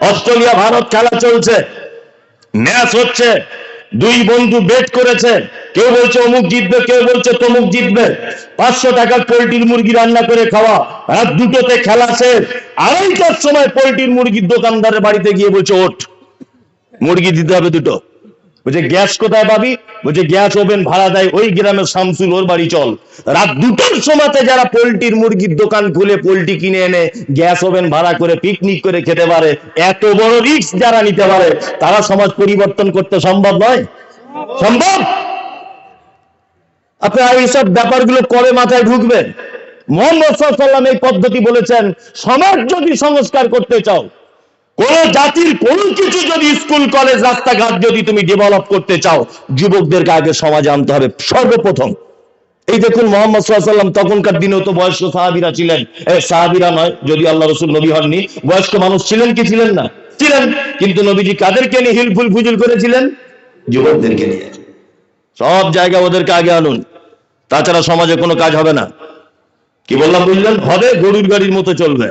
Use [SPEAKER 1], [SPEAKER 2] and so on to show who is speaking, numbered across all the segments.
[SPEAKER 1] Australia, Bharat খেলা চলছে। Match হচ্ছে। দুই বন্ধু বেট করেছে। কেউ বলছে অমুক জিতবে, কেউ বলছে তমুক জিতবে। পাঁচশো টাকার পোলট্রির মুরগি রান্না করে খাওয়া। রাত দুটোতে খেলা শেষ। আড়াইটার সময় পোলট্রির মুরগির দোকানদারের বাড়িতে গিয়ে বলছে, ওঠ, মুরগি দিতে হবে দুটো। বলছে, গ্যাস কোথায় পাবি? বলছে, গ্যাস ওভেন ভাড়া দেয় ওই গ্রামের শামসুল, ওর বাড়ি চল। রাত দুটোর সময়তে যারা পোল্ট্রির মুরগির দোকান খুলে পোল্ট্রি কিনে এনে গ্যাস ওভেন ভাড়া করে পিকনিক করে খেতে পারে, এত বড় রিস্ক যারা নিতে পারে, তারা সমাজ পরিবর্তন করতে সম্ভব নয়? সম্ভব? আপনারা এইসব ব্যাপারগুলো করে মাথায় ঢুকবেন? মোহাম্মদ সাল্লাম এই পদ্ধতি বলেছেন, সমাজ যদি সংস্কার করতে চাও কোন জাতির কোন কিছু যদি স্কুল, কলেজ, রাস্তাঘাট যদি তুমি ডেভেলপ করতে চাও যুবকদেরকে আগে সমাজে আনতে হবে সর্বপ্রথম। এই দেখুন মোহাম্মদ সাল্লাম তখনকার দিনেও তো বয়স্ক সাহাবিরা ছিলেন। সাহাবিরা নয়, যদি আল্লাহ রসুল নবী হননি, বয়স্ক মানুষ ছিলেন কি ছিলেন না? ছিলেন। কিন্তু নবীজি কাদেরকে নিয়ে হিলফুল ফুজুল করেছিলেন? যুবকদেরকে নিয়ে। সব জায়গা ওদেরকে আগে আনুন। তাছাড়া সমাজে কোনো কাজ হবে না। কি বললাম বুঝলেন? হবে, গরুর গাড়ির মতো চলবে।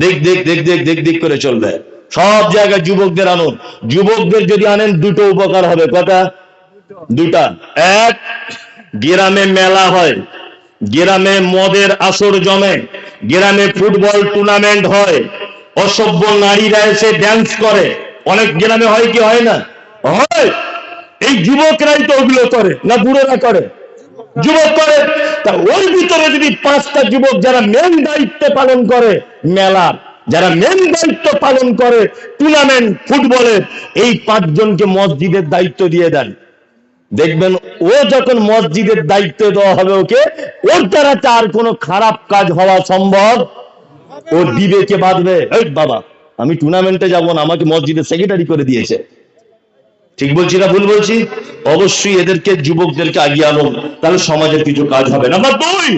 [SPEAKER 1] দেখ দেখ দেখ দেখ দেখ দেখ করে চলবে। সব জায়গায় যুবকদের আনুন। যুবকদের যদি আনেন, দুটো উপকার হবে। কটা? দুটা। এক, গ্রামে মেলা হয়। গ্রামে মদের আসর জমে। গ্রামে ফুটবল টুর্নামেন্ট হয়। অসভ্য নারীরা এসে ড্যান্স করে। অনেক গ্রামে হয় কি? হয় না? হয়। এই যুবকরাই তো ওগুলো করে, না বুড়োরা করে। যুবক করে, তা ওর ভিতরে যদি পাঁচটা যুবক যারা মেন দায়িত্ব পালন করে মেলার যারা মেন দায়িত্ব পালন করে টুর্নামেন্ট ফুটবলের এই পাঁচজনকে মসজিদের দায়িত্ব দিয়ে দেন। দেখবেন ও যখন মসজিদের দায়িত্ব দেওয়া হবে ওকে, ওর দ্বারা তার কোনো খারাপ কাজ হওয়া সম্ভব। ওর বিবেকে বাঁধবে বাবা, আমি টুর্নামেন্টে যাব না, আমাকে মসজিদের সেক্রেটারি করে দিয়েছে। ঠিক বলছি না, ভুল বলছি? অবশ্যই এদেরকে, যুবকদেরকে আগিয়ে আনো তাহলে সমাজের কিছু কাজ হবে। নাম্বার দুই,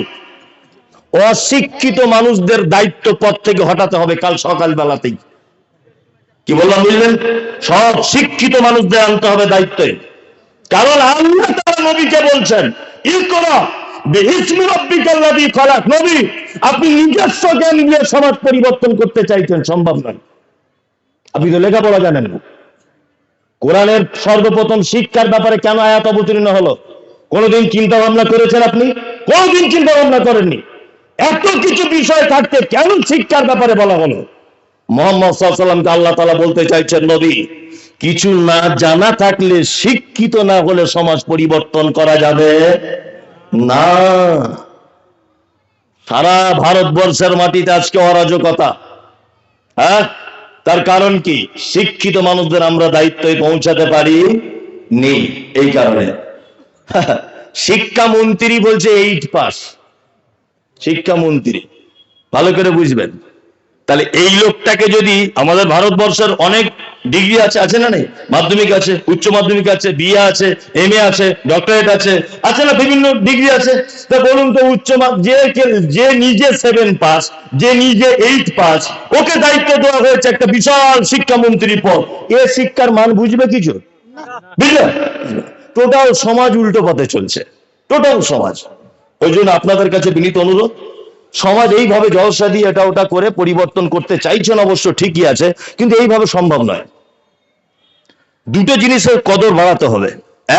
[SPEAKER 1] অশিক্ষিত মানুষদের দায়িত্ব পদ থেকে হটাতে হবে কাল সকাল বেলাতেই কি বললাম, বুঝলেন? সব শিক্ষিত মানুষদের আনতে হবে দায়িত্বে। কারণ আল্লাহ নবীকে বলছেন নবী, আপনি নিজস্ব জ্ঞান দিয়ে সমাজ পরিবর্তন করতে চাইছেন, সম্ভব নয়। আপনি তো লেখাপড়া জানেন না। কোরআনের সর্বপ্রথম শিক্ষার ব্যাপারে কেন আয়াত অবতীর্ণ হলো? কোনোদিন চিন্তা ভাবনা করেছেন আপনি? কোনোদিন চিন্তা ভাবনা করেননি? এত কিছু বিষয় থাকতে কেন শিক্ষার ব্যাপারে বলা হলো? মোহাম্মদ আল্লাহ তালা বলতে চাইছেন, নবী, কিছু না জানা থাকলে শিক্ষিত না হলে সমাজ পরিবর্তন করা যাবে না। সারা ভারতবর্ষের মাটিতে আজকে অরাজকতা হ্যাঁ? তার কারণ কি? শিক্ষিত মানুষদের আমরা দায়িত্বে পৌঁছাতে পারি নেই, এই কারণে। শিক্ষামন্ত্রী বলছে এইট পাস শিক্ষামন্ত্রী, ভালো করে বুঝবেন। তাহলে এই লোকটাকে যদি আমাদের ভারতবর্ষের অনেক ডিগ্রি আছে আছে না নেই? মাধ্যমিক আছে, উচ্চ মাধ্যমিক আছে বিএ আছে এম এ আছে ডক্টরেট আছে আছে না বিভিন্ন ডিগ্রি আছে? তা বলুন তো উচ্চ যে যে নিজে সেভেন পাস যে নিজে এইট পাস ওকে দায়িত্ব দেওয়া হয়েছে একটা বিশাল শিক্ষামন্ত্রী পদ। এ শিক্ষার মান বুঝবে কিছু বুঝলেন টোটাল সমাজ উল্টো পথে চলছে। টোটাল সমাজ। ওই জন্য আপনাদের কাছে বিনীত অনুরোধ সমাজ এইভাবে জলসা দিয়ে এটা ওটা করে পরিবর্তন করতে চাইছেন অবশ্য ঠিকই আছে, কিন্তু এইভাবে সম্ভব নয়। দুটো জিনিসের কদর বাড়াতে হবে।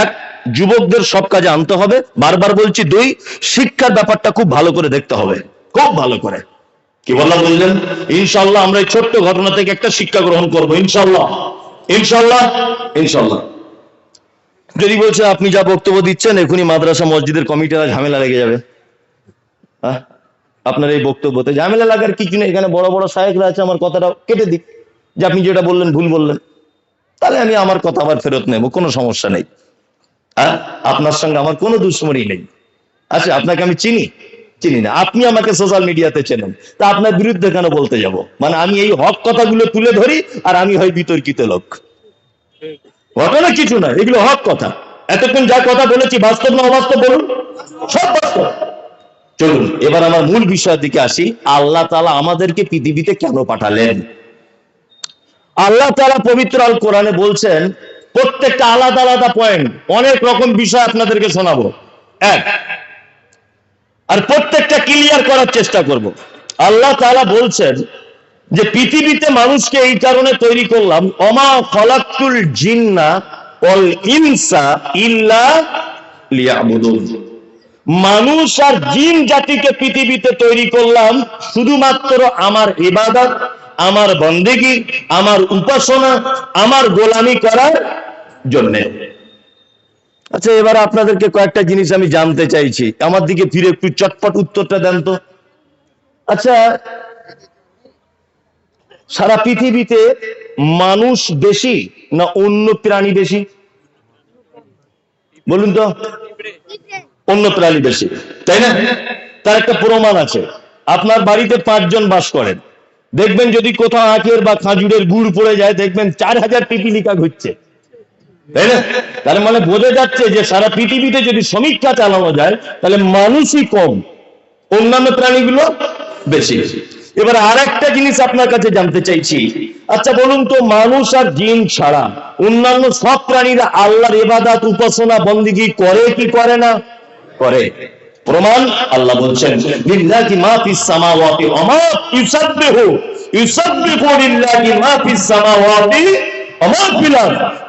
[SPEAKER 1] এক, যুবকদের সব কাজে আনতে হবে। বারবার বলছি দুই, শিক্ষার ব্যাপারটা খুব ভালো করে দেখতে হবে। খুব ভালো করে। কি বললাম বুঝলেন? ইনশাল্লাহ আমরা এই ছোট্ট ঘটনা থেকে একটা শিক্ষা গ্রহণ করব ইনশাল্লাহ ইনশাল্লাহ ইনশাল্লাহ যদি বলছে আপনি যা বক্তব্য দিচ্ছেন, এখনই মাদ্রাসা, মসজিদের কমিটিরা ঝামেলা লেগে যাবে। হ্যাঁ আপনার এই বক্তব্যতে ঝামেলা লাগার কিছু নেই? এখানে বড় বড় সাহেবরা আছে, আমার কথাটা কেটে দিক যে আপনি যেটা বললেন, ভুল বললেন, তাহলে আমি আমার কথা আবার ফেরত নেব, কোনো সমস্যা নেই। হ্যাঁ? আপনার সঙ্গে আমার কোনো দুশ্মনী নেই। আচ্ছা আপনাকে আমি চিনি? চিনি না। আপনি আমাকে সোশ্যাল মিডিয়াতে চেনেন। তা আপনার বিরুদ্ধে কেন বলতে যাব? মানে আমি এই হক কথাগুলো তুলে ধরি, আর আমি হয় বিতর্কিত লোক। ঘটনা কিছু না এগুলো হক কথা। এতক্ষণ যা কথা বলেছি, বাস্তব না অবাস্তব বলুন? সব চলুন, এবার আমার মূল বিষয়ের দিকে আসি। আল্লাহ তালা আমাদেরকে পৃথিবীতে কেন পাঠালেন? আল্লাহ তালা পবিত্র আল কোরআনে বলছেন, প্রত্যেকটা আলাদা আলাদা পয়েন্ট অনেক রকম বিষয় আপনাদেরকে শোনাবো। এক, আর প্রত্যেকটা ক্লিয়ার করার চেষ্টা করব। আল্লাহ তালা বলছেন যে, পৃথিবীতে মানুষকে এই কারণে তৈরি করলাম, অমা খলাকুল জিন্না ইনসা ইল্লা লিয়াবুদুন। মানুষ আর জিন জাতিকে পৃথিবীতে তৈরি করলাম শুধুমাত্র আমার ইবাদত, আমার বন্দেগি, আমার উপাসনা, আমার গোলামি করার জন্যে। আচ্ছা এবার আপনাদেরকে কয়েকটা জিনিস আমি জানতে চাইছি। আমার দিকে ফিরে একটু চটপট উত্তরটা দেন তো। আচ্ছা সারা পৃথিবীতে মানুষ বেশি না অন্য প্রাণী বেশি? বলুন তো। অন্য প্রাণী বেশি তাই না? তার একটা প্রমাণ আছে। আপনার বাড়িতে পাঁচজন বাস করেন। দেখবেন যদি কোথাও আখের বা খাজুরের গুড় পড়ে যায়, দেখবেন চার হাজার পিপিলিকা ঘুরছে। তাই না? তার মানে বোঝা যাচ্ছে যে সারা পৃথিবীতে যদি সমীক্ষা চালানো যায়, তাহলে মানুষই কম, অন্যান্য প্রাণীগুলো বেশি। এবার আর একটা জিনিস আপনার কাছে জানতে চাইছি। আচ্ছা বলুন তো, মানুষ আর জিন ছাড়া অন্যান্য সব প্রাণীরা আল্লাহর এবাদাত উপাসনা, বন্দিগি করে কি করে না? করে প্রমাণ আল্লাহ বলছেন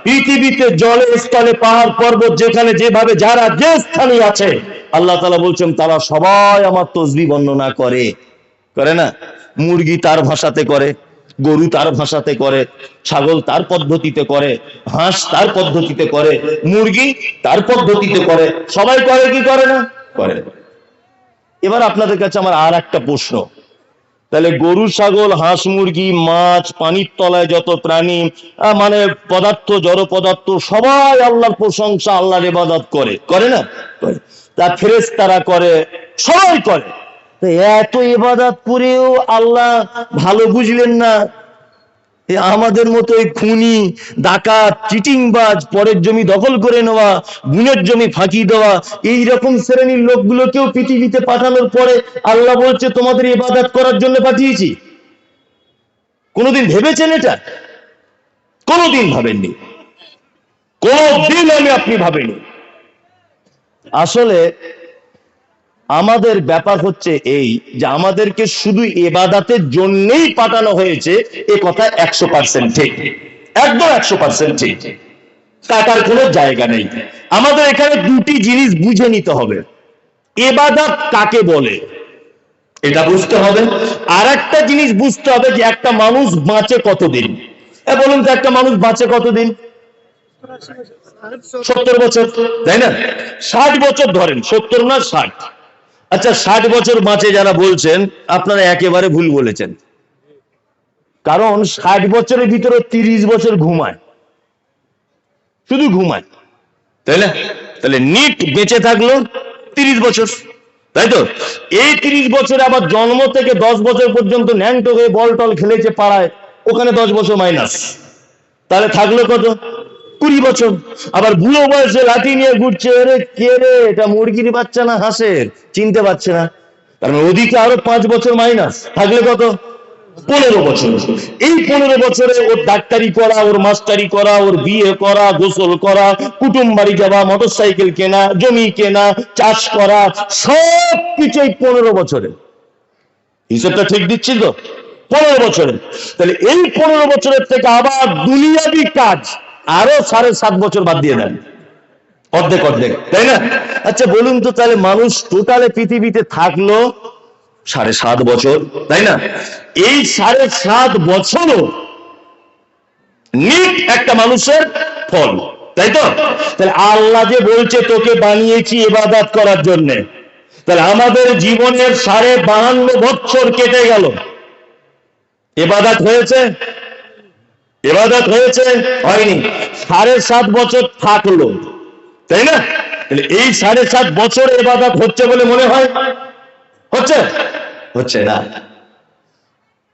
[SPEAKER 1] পৃথিবীতে জলে, স্থলে, পাহাড়, পর্বত, যেখানে যেভাবে যারা যে স্থানে আছে, আল্লাহ তাআলা বলছেন, তারা সবাই আমার তসবিহ বর্ণনা করে। করে না? মুরগি তার ভাষাতে করে। গরু তার ভাষাতে করে, ছাগল তার পদ্ধতিতে করে, হাঁস তার পদ্ধতিতে করে, মুরগি তার পদ্ধতিতে করে, সবাই করে কি করে না? করে। এবার আপনাদের কাছে আমার আর একটা প্রশ্ন। তাহলে গরু, ছাগল, হাঁস, মুরগি, মাছ, পানির তলায় যত প্রাণী মানে পদার্থ, জড় পদার্থ, সবাই আল্লাহর প্রশংসা, আল্লাহর ইবাদত করে। করে না? করে। তা ফেরেস তারা করে, সবাই করে। এত ইবাদত করেও আল্লাহ ভালো বুঝলেন না। আমাদের মতো এই খুনি, ডাকাত, চিটিংবাজ, পরের জমি দখল করে নেওয়া, গুণের জমি ফাঁকি দেওয়া, এই রকম শ্রেণির লোকগুলোকেও পৃথিবীতে পাঠানোর পরে আল্লাহ বলছে, তোমাদের ইবাদত করার জন্য পাঠিয়েছি। কোনোদিন ভেবেছেন এটা? কোনোদিন ভাবেননি। কোনোদিন আমি আপনি ভাবেনি আসলে আমাদের ব্যাপার হচ্ছে এই যে আমাদেরকে শুধু এবাদাতের জন্যই পাঠানো হয়েছে, এ কথা একশো পার্সেন্ট ঠিক। একদম একশো পার্সেন্ট ঠিক। কাটার কোনো জায়গা নেই। আমাদের এখানে দুটি জিনিস বুঝে নিতে হবে। এবাদাত কাকে বলে? এটা বুঝতে হবে। আর একটা জিনিস বুঝতে হবে যে একটা মানুষ বাঁচে কতদিন। বলুন তো, একটা মানুষ বাঁচে কতদিন? সত্তর বছর, তাই না? ষাট বছর ধরেন, সত্তর না ষাট? আচ্ছা ষাট বছর বাঁচে যারা বলছেন, আপনারা একেবারে ভুল বলেছেন। কারণ ষাট বছরের ভিতরে তিরিশ বছর ঘুমায়। শুধু ঘুমায়। তাই না তাহলে নিট বেঁচে থাকল তিরিশ বছর। তাই তো? এই তিরিশ বছরে আবার জন্ম থেকে দশ বছর পর্যন্ত ন্যাংটো হয়ে বল টল খেলেছে পাড়ায়, ওখানে দশ বছর মাইনাস। তাহলে থাকল কত? কুড়ি বছর। আবার বুড়ো বয়সে লাঠি নিয়ে ঘুরছে রে কে রে, এটা মুরগির বাচ্চা না হাঁসের? চিনতে পারছে না। কারণ ওদিকে আরও পাঁচ বছর মাইনাস থাকলে কত? পনেরো বছর। এই পনেরো বছরে ওর ডাক্তারি করা, ওর মাস্টারি করা, ওর বিয়ে করা, গোসল করা, কুটুম বাড়ি যাওয়া মোটর সাইকেল কেনা, জমি কেনা, চাষ করা, সব কিছু এই পনেরো বছরে। হিসেবটা ঠিক দিচ্ছি তো? পনেরো বছরে। তাহলে এই পনেরো বছরের থেকে আবার দুনিয়াবি কাজ। আরও সাড়ে সাত বছর বাদ দিয়ে দেন। অর্ধেক অর্ধেক, তাই না? আচ্ছা বলুন তো তাহলে মানুষ টোটালে পৃথিবীতে থাকল সাড়ে সাত বছর, তাই না? এই সাড়ে সাত বছরও নিট একটা মানুষের ফল, তাই তো? তাহলে আল্লাহ যে বলছে, তোকে বানিয়েছি এবাদাত করার জন্য। তাহলে আমাদের জীবনের সাড়ে বাহান্ন বছর কেটে গেল। এবাদাত হয়েছে? এবাদত হয়েছে, হয়নি। সাড়ে সাত বছর থাকল। তাই না? এই সাড়ে সাত বছর এবাদত হচ্ছে বলে মনে হয়? হচ্ছে? হচ্ছে না।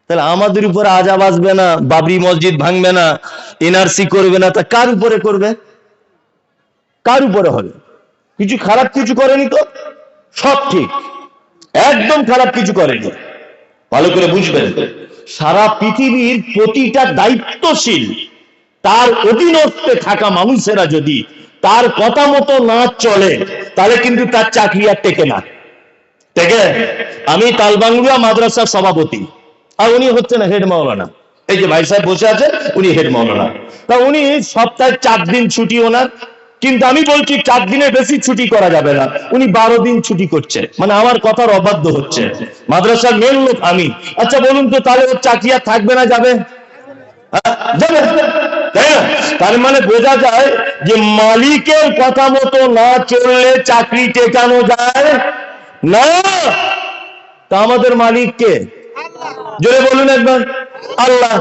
[SPEAKER 1] তাহলে আমাদের উপরে আজাব আসবে না, বাবরি মসজিদ ভাঙবে না এনআরসি করবে না, তা কার উপরে করবে? কার উপরে হবে? কিছু খারাপ কিছু করেনি তো? সব ঠিক। একদম খারাপ কিছু করেনি। ভালো করে বুঝবেন। সারা পৃথিবীর প্রতিটা দায়িত্বশীল, তার অধীনস্থে থাকা মানুষেরা যদি তার কথা মতো না চলে, তাহলে কিন্তু তার চাকরি আর টেকে না। টেকে? আমি তালবাংলুয়া মাদ্রাসার সভাপতি। আর উনি হচ্ছে না হেড মাওলানা। এই যে ভাই সাহেব বসে আছে, উনি হেড মাওলানা। তা উনি সপ্তাহে চার দিন ছুটি ওনার কিন্তু আমি বলছি চার দিনের বেশি ছুটি করা যাবে না। উনি বারো দিন ছুটি করছে। মানে আমার কথার অবাধ্য হচ্ছে। মাদ্রাসার মেন লোক আমি। আচ্ছা বলুন তো তাহলে ওর চাকরি আর থাকবে না যাবে? হ্যাঁ? যাবে। তাই না তার মানে বোঝা যায় যে মালিকের কথা মতো না চললে চাকরি টেকানো যায় না। তা আমাদের মালিককে জোরে বলুন একবার। আল্লাহ,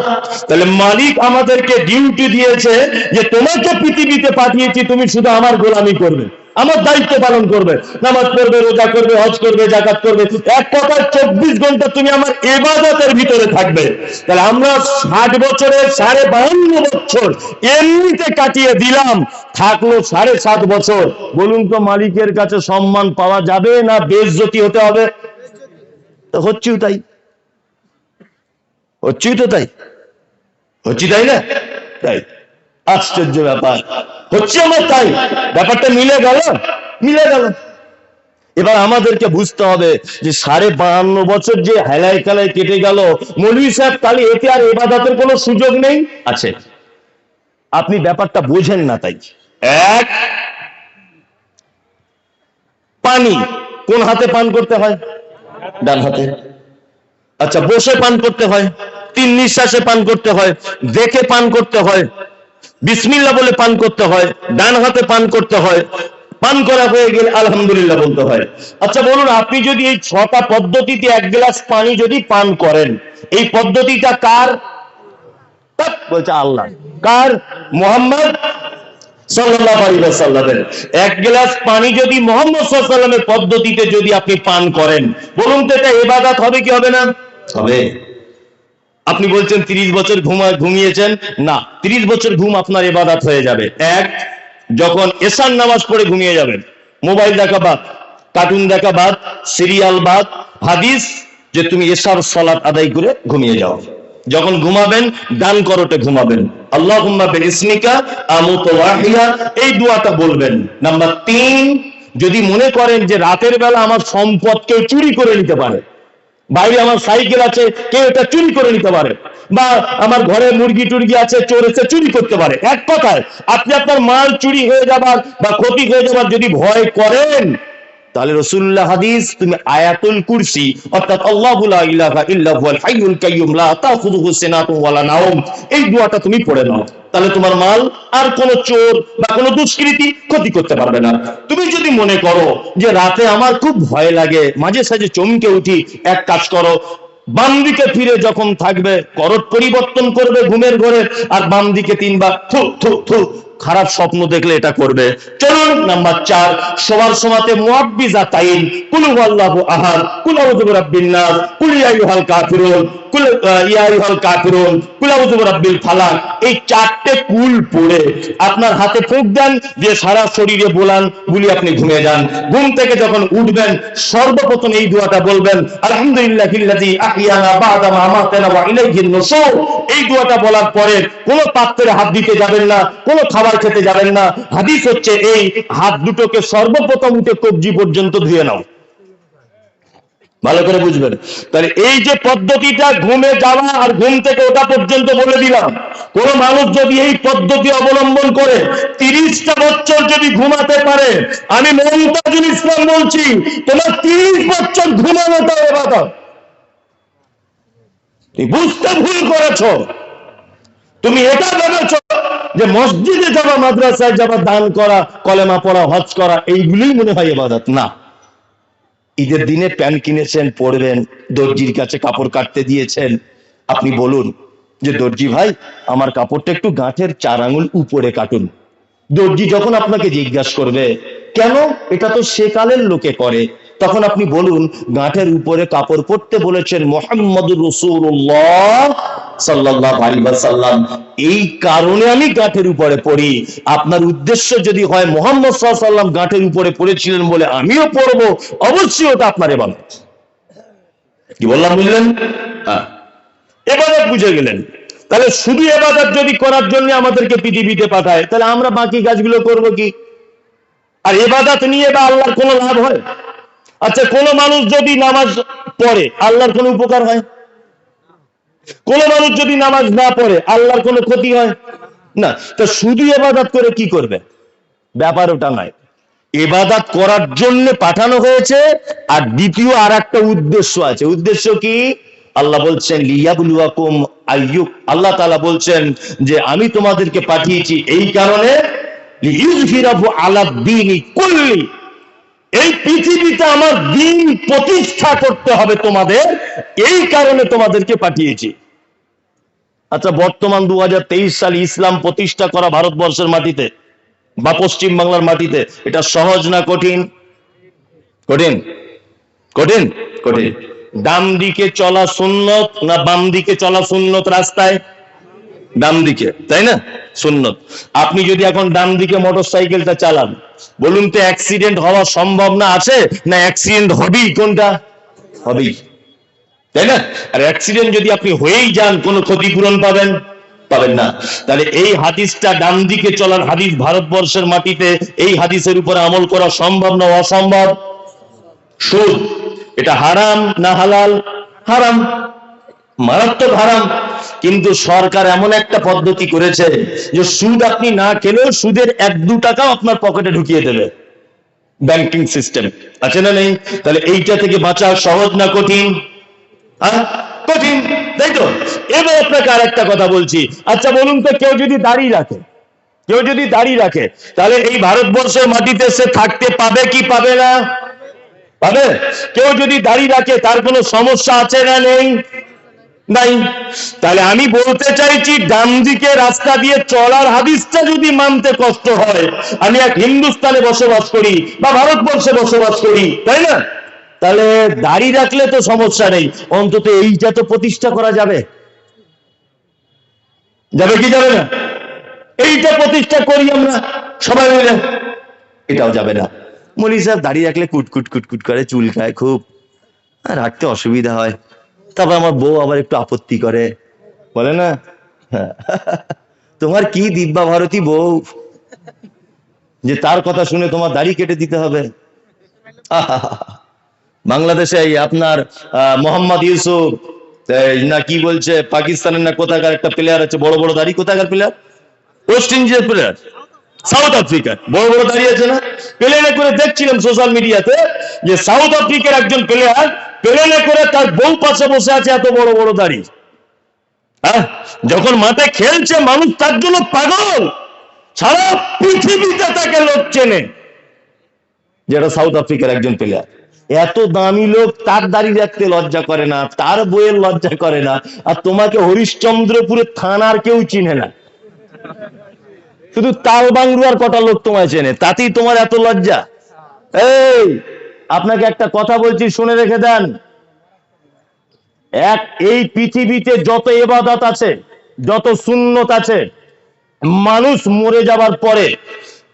[SPEAKER 1] তাহলে মালিক আমাদেরকে ডিউটি দিয়েছে যে তোমাকে পৃথিবীতে পাঠিয়েছি, তুমি শুধু আমার গোলামি করবে, আমার দায়িত্ব পালন করবে, নামাজ পড়বে, রোজা করবে, হজ করবে, জাকাত করবে, এক কথায় চব্বিশ ঘণ্টা তুমি আমার এবাদতের ভিতরে থাকবে। তাহলে আমরা ষাট বছরের সাড়ে বাহান্ন বছর এমনিতে কাটিয়ে দিলাম, থাকল সাড়ে সাত বছর। বলুন তো মালিকের কাছে সম্মান পাওয়া যাবে না বেজ্জতি হতে হবে? হচ্ছেও তাই। হচ্ছেই তো তাই। হচ্ছি তাই না? তাই। আশ্চর্য ব্যাপার। হচ্ছে আমার তাই। ব্যাপারটা মিলে গেল। মিলে গেল। এবার আমাদেরকে বুঝতে হবে যে সাড়ে বাহান্ন বছর যে হেলায় খেলায় কেটে গেল, মৌলী সাহেব তাহলে এতে আর এবাদাতের কোনো সুযোগ নেই? আছে। আপনি ব্যাপারটা বোঝেন না তাই। এক, পানি। কোন হাতে পান করতে হয়? ডান হাতে। আচ্ছা বসে পান করতে হয়, তিন নিঃশ্বাসে পান করতে হয়, দেখে পান করতে হয় বিসমিল্লা বলে পান করতে হয়, ডান হাতে পান করতে হয়, পান করা হয়ে গেলে আলহামদুলিল্লাহ বলতে হয়। আচ্ছা বলুন, আপনি যদি এই ছটা পদ্ধতিতে এক গ্লাস পানি যদি পান করেন, এই পদ্ধতিটা কার? বলছে আল্লাহ। কার? মোহাম্মদ এক গ্লাস পানি যদি মোহাম্মদ পদ্ধতিতে যদি আপনি পান করেন, বলুন তো এটা ইবাদত হবে কি হবে না? হবে। আপনি বলছেন তিরিশ বছর ঘুমা ঘুমিয়েছেন? না, তিরিশ বছর ঘুম আপনার এবাদাত হয়ে যাবে। এক, যখন এসার নামাজ পড়ে ঘুমিয়ে যাবেন, মোবাইল দেখা বাদ, কার্টুন দেখা বাদ, সিরিয়াল বাদ, হাদিস, যে তুমি এসার সলাৎ আদায় করে ঘুমিয়ে যাও। যখন ঘুমাবেন ডান করোটে ঘুমাবেন। আল্লাহ ইসমিকা আমুত ওয়াহিয়া এই দোয়াটা বলবেন। নাম্বার তিন, যদি মনে করেন যে রাতের বেলা আমার সম্পদ কেউ চুরি করে নিতে পারে বাইরে আমার সাইকেল আছে, কেউ এটা চুরি করে নিতে পারে। বা আমার ঘরে মুরগি টুরগি আছে, চোর এসে চুরি করতে পারে। এক কথায়, আপনি আপনার মাল চুরি হয়ে যাবার বা ক্ষতি হয়ে যাবার যদি ভয় করেন তাহলে রসুল্লাহ হাদিস, তুমি আয়াতুল কুরসি, অর্থাৎ আল্লাহু লা ইলাহা ইল্লা হুয়াল হাইয়ুল কাইয়ুম লা তাখুযুহু সিনাতুন ওয়ালা নাওম, এই দোয়াটা তুমি পড়ে নাও। তাহলে তোমার মাল আর কোন চোর বা কোন দুষ্কৃতি ক্ষতি করতে পারবে না। তুমি যদি মনে করো যে রাতে আমার খুব ভয় লাগে, মাঝে সাঝে চমকে উঠি, এক কাজ করো বাম দিকে ফিরে যখন থাকবে, করট পরিবর্তন করবে ঘুমের ঘরে, আর বাম দিকে তিনবার থু থু থু খারাপ স্বপ্ন দেখলে এটা করবে। চলুন নাম্বার চার, সবার সমাতে মুআব্বিজা তাইন। কুল হুয়াল্লাহু আহাদ, কুল আউযু বিরাব্বিন নাস, কুল ইয়া আইয়ুহাল কাফিরুন, কুল ইয়া আইয়ুহাল কাফিরুন, কুল আউযু বিরাব্বিল ফালাক। এই চারটে কুল পড়ে আপনার হাতে ফুঁক দেন, দিয়ে সারা শরীরে বোলান বুলি আপনি ঘুমিয়ে যান। ঘুম থেকে যখন উঠবেন, সর্বপ্রথম এই দোয়াটা বলবেন আলহামদুলিল্লাহিল্লাযী আহিয়ানা বা'দা মা আমাতানা ওয়া ইলাইহিন নুশুর এই দোয়াটা বলার পরে কোনো পাত্রে হাত দিতে যাবেন না, কোনো খাবার খেতে যাবেন না। হাদিস হচ্ছে এই, হাত দুটোকে সর্বপ্রথম উঠে কবজি পর্যন্ত ধুয়ে নাও। ভালো করে বুঝবেন। তাহলে এই যে পদ্ধতিটা ঘুমে যাওয়া আর ঘুম থেকে ওটা পর্যন্ত বলে দিলাম, কোন মানুষ যদি এই পদ্ধতি অবলম্বন করে, তিরিশটা বছর যদি ঘুমাতে পারে, আমি মমতাজুল ইসলাম বলছি, তোমার তিরিশ বছর ঘুমানোটা এবার বুঝতে ভুল করেছ। তুমি এটা ভেবেছ যে মসজিদে যাওয়া, মাদ্রাসায় যাওয়া, দান করা, কলেমা পড়া, হজ করা, এইগুলোই মনে হয় এবাদত না। ঈদের দিনে প্যান্ট কিনেছেন, পরবেন, দর্জির কাছে কাপড় কাটতে দিয়েছেন। আপনি বলুন যে, দর্জি ভাই, আমার কাপড়টা একটু গাঁঠের চার আঙুল উপরে কাটুন। দর্জি যখন আপনাকে জিজ্ঞাসা করবে, কেন? এটা তো সেকালের লোকে করে। তখন আপনি বলুন গাঁঠের উপরে কাপড় পরতে বলেছেন মোহাম্মদ রসুল্লাহ এই কারণে আমি গাঁঠের উপরে পড়ি। আপনার উদ্দেশ্য যদি হয় মোহাম্মদ ওয়াসাল্লাম গাঁঠের উপরে পড়েছিলেন বলে আমিও পড়ব, অবশ্যই ওটা আপনার এবাদত। কি বললাম, বুঝলেন? হ্যাঁ। বুঝে গেলেন। তাহলে শুধু এবাদত যদি করার জন্য আমাদেরকে পৃথিবীতে পাঠায়, তাহলে আমরা বাকি কাজগুলো করব কি? আর এবাদত নিয়ে বা আল্লাহর কোনো লাভ হয়? আচ্ছা কোন মানুষ যদি নামাজ পড়ে, আল্লাহর কোনো উপকার হয়? কোন মানুষ যদি নামাজ না পড়ে, আল্লাহর কোনো ক্ষতি হয়? না। তো শুধু এবাদাত করে কি করবে? ব্যাপার ওটা নয়। এবাদাত করার জন্য পাঠানো হয়েছে, আর দ্বিতীয় আর একটা উদ্দেশ্য আছে। উদ্দেশ্য কি? আল্লাহ বলছেন, লিয়াবলুয়াকুম আইয়ুক আল্লাহ তাআলা বলছেন যে, আমি তোমাদেরকে পাঠিয়েছি এই কারণে আলা দ্বীনি কুল্লি এই পৃথিবীতে আমার দিন প্রতিষ্ঠা করতে হবে তোমাদের এই কারণে তোমাদেরকে পাঠিয়েছি। আচ্ছা বর্তমান দু সালে ইসলাম প্রতিষ্ঠা করা ভারতবর্ষের মাটিতে বা পশ্চিম বাংলার মাটিতে এটা সহজ না কঠিন? কঠিন? কঠিন। কঠিন। ডান দিকে চলা সুন্নত না বাম দিকে চলা সুন্নত রাস্তায়? ডান দিকে, তাই না? সুন্নত। আপনি যদি এখন ডান দিকে মোটর সাইকেলটা চালান, বলুন তো অ্যাক্সিডেন্ট হওয়ার সম্ভাবনা আছে, না অ্যাক্সিডেন্ট হবেই? কোনটা? হবেই। তাই না? আর অ্যাক্সিডেন্ট যদি আপনি হয়েই যান, কোনো ক্ষতিপূরণ পাবেন? পাবেন না। তাহলে এই হাদিসটা ডান দিকে চলার হাদিস ভারতবর্ষের মাটিতে, এই হাদিসের উপরে আমল করা সম্ভব না অসম্ভব? সুদ। এটা হারাম না হালাল? হারাম। মারাত্মক হারাম। কিন্তু সরকার এমন একটা পদ্ধতি করেছে যে সুদ আপনি না খেলেও সুদের এক দু টাকাও আপনার পকেটে ঢুকিয়ে দেবে ব্যাংকিং সিস্টেম। আছে না নেই? তাহলে এইটা থেকে বাঁচা সহজ না কঠিন? হ্যাঁ? কঠিন, তাই তো? এবার আপনাকে আর একটা কথা বলছি। আচ্ছা বলুন তো, কেউ যদি দাড়ি রাখে, কেউ যদি দাড়ি রাখে, তাহলে এই ভারতবর্ষের মাটিতে সে থাকতে পাবে কি পাবে না? পাবে? কেউ যদি দাড়ি রাখে, তার কোনো সমস্যা আছে না নেই? নাই। তাহলে আমি বলতে চাইছি ডান দিকে রাস্তা দিয়ে চলার হাদিসটা যদি মানতে কষ্ট হয়, আমি এক হিন্দুস্তানে বসবাস করি বা ভারতবর্ষে বসবাস করি, তাই না? তাহলে দাড়ি রাখলে তো সমস্যা নেই, অন্তত এইটা তো প্রতিষ্ঠা করা যাবে। যাবে কি যাবে না? এইটা প্রতিষ্ঠা করি আমরা, সবাই মিলে। এটাও যাবে না। মলি সাহেব, দাড়ি রাখলে কুটকুট কুটকুট করে, চুল খায় খুব। রাখতে অসুবিধা হয়। তারপর আমার বউ আবার একটু আপত্তি করে। বলে না? হ্যাঁ। তোমার কি দিব্যা ভারতী বউ? যে তার কথা শুনে তোমার দাড়ি কেটে দিতে হবে। বাংলাদেশে আপনার মোহাম্মদ ইউসুফ না কি বলছে, পাকিস্তানের না কোথাকার একটা প্লেয়ার আছে, বড় বড় দাড়ি, কোথাকার প্লেয়ার ওয়েস্ট ইন্ডিজের প্লেয়ার সাউথ আফ্রিকার বড় বড় দাঁড়িয়ে আছে না? প্লেনে করে দেখছিলাম সোশ্যাল মিডিয়াতে যে সাউথ আফ্রিকার একজন প্লেয়ার প্লেনে করে তার বউ পাশে বসে আছে এত বড় বড় দাড়ি। হ্যাঁ? যখন মাঠে খেলছে, মানুষ তার জন্য পাগল। সারা পৃথিবীতে তাকে লোক চেনে। যেটা সাউথ আফ্রিকার একজন প্লেয়ার এত দামি লোক তার দাড়ি রাখতে লজ্জা করে না, তার বইয়ের লজ্জা করে না, আর তোমাকে হরিশ্চন্দ্রপুরের থানার কেউ চিনে না। শুধু তাল বাংলুয়ার কটা লোক তোমায় চেনে, তাতেই তোমার এত লজ্জা। এই আপনাকে একটা কথা বলছি, শুনে রেখে দেন। এক, এই পৃথিবীতে যত এবাদত আছে, যত সুন্নত আছে, মানুষ মরে যাবার পরে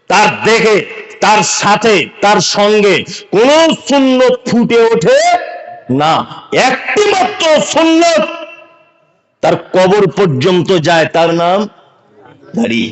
[SPEAKER 1] তার দেখে তার সাথে, তার সঙ্গে কোন সুন্নত ফুটে ওঠে না। একটি মাত্র সুন্নত, তার কবর পর্যন্ত যায়, তার নাম দাড়ি